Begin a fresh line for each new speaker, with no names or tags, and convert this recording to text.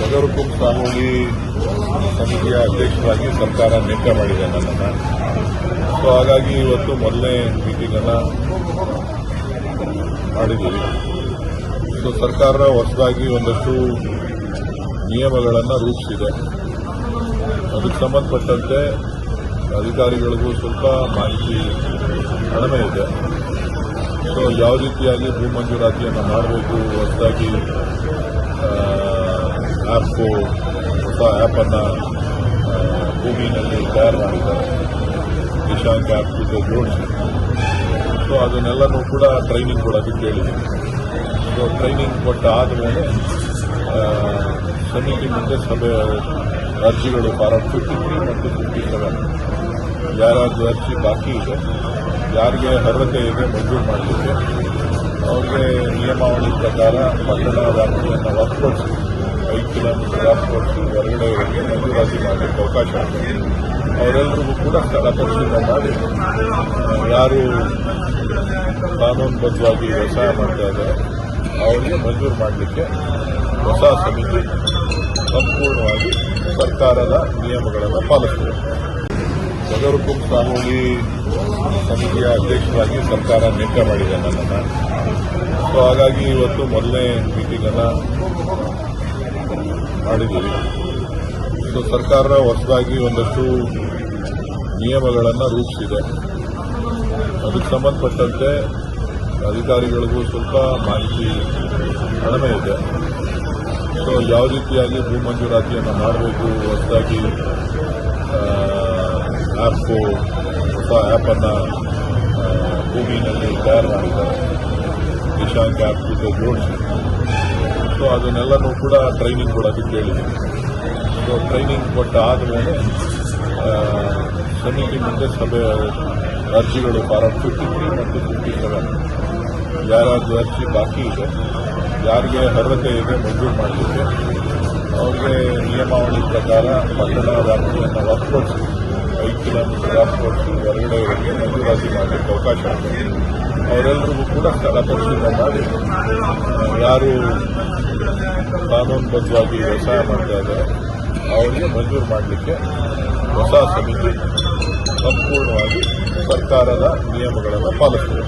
ನಗರಕುಂ ಸಾಮೂಲಿ ಸಮಿತಿಯ ಅಧ್ಯಕ್ಷರಾಗಿ ಸರ್ಕಾರ ನೇಮಕ ಮಾಡಿದೆ ನನ್ನನ್ನು. ಸೊ ಹಾಗಾಗಿ ಇವತ್ತು ಮೊದಲನೇ ಮೀಟಿಂಗನ್ನು ಮಾಡಿದ್ದೀವಿ. ಸೊ ಸರ್ಕಾರ ಹೊಸದಾಗಿ ಒಂದಷ್ಟು ನಿಯಮಗಳನ್ನು ರೂಪಿಸಿದೆ. ಅದಕ್ಕೆ ಸಂಬಂಧಪಟ್ಟಂತೆ ಅಧಿಕಾರಿಗಳಿಗೂ ಸ್ವಲ್ಪ ಮಾಹಿತಿ ಕಡಿಮೆ ಇದೆ. ಸೊ ಯಾವ ರೀತಿಯಾಗಿ ಭೂ ಮಂಜೂರಾತಿಯನ್ನು ಮಾಡಬೇಕು, ಹೊಸದಾಗಿ ಆ್ಯಪು ಹೊಸ ಆ್ಯಪನ್ನು ಭೂಮಿನಲ್ಲಿ ತಯಾರು ಮಾಡಿದ್ದಾರೆ. ನಿಶಾಂಕ್ ಆ್ಯಪ್ ಜೊತೆ ಜೋಡಿಸಿ. ಸೊ ಅದನ್ನೆಲ್ಲನೂ ಕೂಡ ಟ್ರೈನಿಂಗ್ ಕೊಡೋದಕ್ಕೆ ಕೇಳಿದ್ದೀನಿ ಸೊ ಟ್ರೈನಿಂಗ್ ಕೊಟ್ಟ ಆದಮೇಲೆ ಸಮಿತಿ ಮುಂದೆ ಸಭೆ, ಅರ್ಜಿಗಳು ಫಾರಂ ಮತ್ತು ಫಿಫ್ಟಿ ಸೆವೆನ್ ಅರ್ಜಿ ಬಾಕಿ ಇದೆ, ಯಾರಿಗೆ ಅರ್ಹತೆ ಇದೆ ಮಂಜೂರು ಮಾಡಲಿಕ್ಕೆ, ಅವರಿಗೆ ನಿಯಮಾವಳಿ ಪ್ರಕಾರ ಪಟ್ಟಣ ವ್ಯಾಪ್ತಿಯನ್ನು ಹೊರತುಪಡಿಸಿ ಐದು ಕಿಲೋಮೀಟರ್ ವ್ಯಾಪ್ತಿಪಡಿಸಿ ಹೊರಗಡೆ ಇರೋರಿಗೆ ಮಂಜೂರಾತಿ ಮಾಡಲಿಕ್ಕೆ ಅವಕಾಶ ಆಗಿದೆ ಅವರೆಲ್ಲರಿಗೂ ಕೂಡ ಸ್ಥಳ ಪರಿಶೀಲನೆ ಮಾಡಿ ಯಾರು ಕಾನೂನುಬದ್ಧವಾಗಿ ವ್ಯವಸಾಯ ಮಾಡ್ತಾ ಇದ್ದಾರೆ ಅವರಿಗೆ ಮಂಜೂರು ಮಾಡಲಿಕ್ಕೆ ಹೊಸ ಸಮಿತಿ ಸಂಪೂರ್ಣವಾಗಿ ಸರ್ಕಾರದ ನಿಯಮಗಳನ್ನು ಪಾಲಿಸ್ತದೆ ನಗರಕುಂ ಸಾಮೂಲಿ ಸಮಿತಿಯ ಅಧ್ಯಕ್ಷರಾಗಿ ಸರ್ಕಾರ ನೇಮಕ ಮಾಡಿದೆ ನನ್ನನ್ನು ಸೊ ಹಾಗಾಗಿ ಇವತ್ತು ಮೊದಲನೇ ಮೀಟಿಂಗನ್ನು ಮಾಡಿದ್ದೀವಿ. ಸೊ ಸರ್ಕಾರ ಹೊಸದಾಗಿ ಒಂದಷ್ಟು ನಿಯಮಗಳನ್ನು ರೂಪಿಸಿದೆ. ಅದಕ್ಕೆ ಸಂಬಂಧಪಟ್ಟಂತೆ ಅಧಿಕಾರಿಗಳಿಗೂ ಸ್ವಲ್ಪ ಮಾಹಿತಿ ಕಡಿಮೆ ಇದೆ. ಸೊ ಯಾವ ರೀತಿಯಾಗಿ ಭೂ ಮಂಜೂರಾತಿಯನ್ನು ಮಾಡಬೇಕು? ಹೊಸದಾಗಿ ಆ್ಯಪ್ ಹೊಸ ಆ್ಯಪನ್ನು ಭೂಮಿನಲ್ಲಿ ತಯಾರು ಮಾಡಿದ್ದಾರೆ. ನಿಶಾಂಕ್ ಆ್ಯಪ್ ಜೊತೆ ಜೋಡಿಸಿ. ಸೊ ಅದನ್ನೆಲ್ಲನೂ ಕೂಡ ಟ್ರೈನಿಂಗ್ ಕೊಡೋದು ಕೇಳಿದ್ದೀನಿ ಸೊ ಟ್ರೈನಿಂಗ್ ಕೊಟ್ಟ ಆದಮೇಲೆ ಸಮಿತಿ ಮುಂದೆ ಸಭೆ, ಅರ್ಜಿಗಳು ಫಾರಂ ಫಿಫ್ಟಿ ತ್ರೀ ಮತ್ತು ಫಿಫ್ಟಿ ಸೆವೆನ್ ಯಾರಾದ್ರೂ ಅರ್ಜಿ ಬಾಕಿ ಇದೆ, ಯಾರಿಗೆ ಅರ್ಹತೆ ಇದೆ ಮಂಜೂರು ಮಾಡಲಿಕ್ಕೆ, ಅವ್ರಿಗೆ ನಿಯಮಾವಳಿ ಪ್ರಕಾರ ಪಟ್ಟಣ ವ್ಯಾಪ್ತಿಯನ್ನು ಹೊರತುಪಡಿಸಿ ಐದು ಕಿಲೋಮೀಟರ್ ವ್ಯಾಪ್ತಿಪಡಿಸಿ ಹೊರಗಡೆ ಇರೋರಿಗೆ ಮಂಜೂರಾತಿ ಮಾಡಲಿಕ್ಕೆ ಅವಕಾಶ ಅವರೆಲ್ಲರಿಗೂ ಕೂಡ ಸ್ಥಳ ಪರಿಶೀಲನೆ ಮಾಡಿ, ಯಾರು ಕಾನೂನುಬದ್ಧವಾಗಿ ವ್ಯವಸಾಯ ಮಾಡ್ತಾ ಇದ್ದಾರೆ, ಅವರಿಗೆ ಮಂಜೂರು ಮಾಡಲಿಕ್ಕೆ ಹೊಸ ಸಮಿತಿ ಸಂಪೂರ್ಣವಾಗಿ ಸರ್ಕಾರದ ನಿಯಮಗಳನ್ನು ಪಾಲಿಸ್ತದೆ